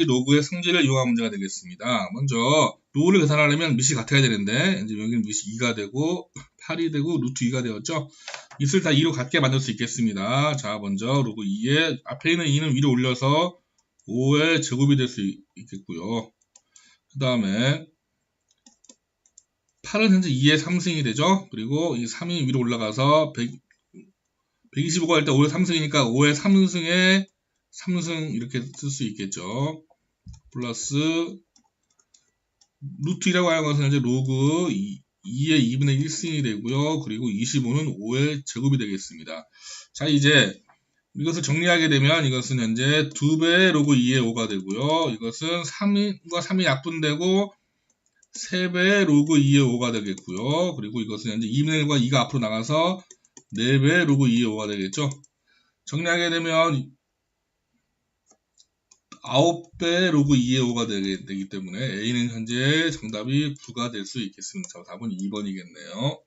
로그의 성질을 이용한 문제가 되겠습니다. 먼저 로우를 계산하려면 밑이 같아야 되는데 이제 여기는 밑이 2가 되고 8이 되고 루트 2가 되었죠. 이을 다 2로 같게 만들 수 있겠습니다. 자 먼저 로그 2에 앞에 있는 2는 위로 올려서 5의 제곱이 될 수 있겠고요. 그 다음에 8은 현재 2의 3승이 되죠. 그리고 이 3이 위로 올라가서 100, 125가 할때 5의 3승이니까 5의 3승에 3승 이렇게 쓸 수 있겠죠. 플러스 루트 2라고 하는 것은 현재 로그 2, 의 2분의 1승이 되고요. 그리고 25는 5의 제곱이 되겠습니다. 자 이제 이것을 정리하게 되면 이것은 현재 2배 로그 2의 5가 되고요. 이것은 3과 3이 약분되고 3배 로그 2의 5가 되겠고요. 그리고 이것은 현재 2분의 1과 2가 앞으로 나가서 4배 로그 2의 5가 되겠죠. 정리하게 되면 9배 로그 2의 5가 되기, 되기 때문에 A는 현재 정답이 9가 될 수 있겠습니다. 답은 2번이겠네요.